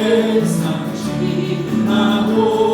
Без ночи на Бога.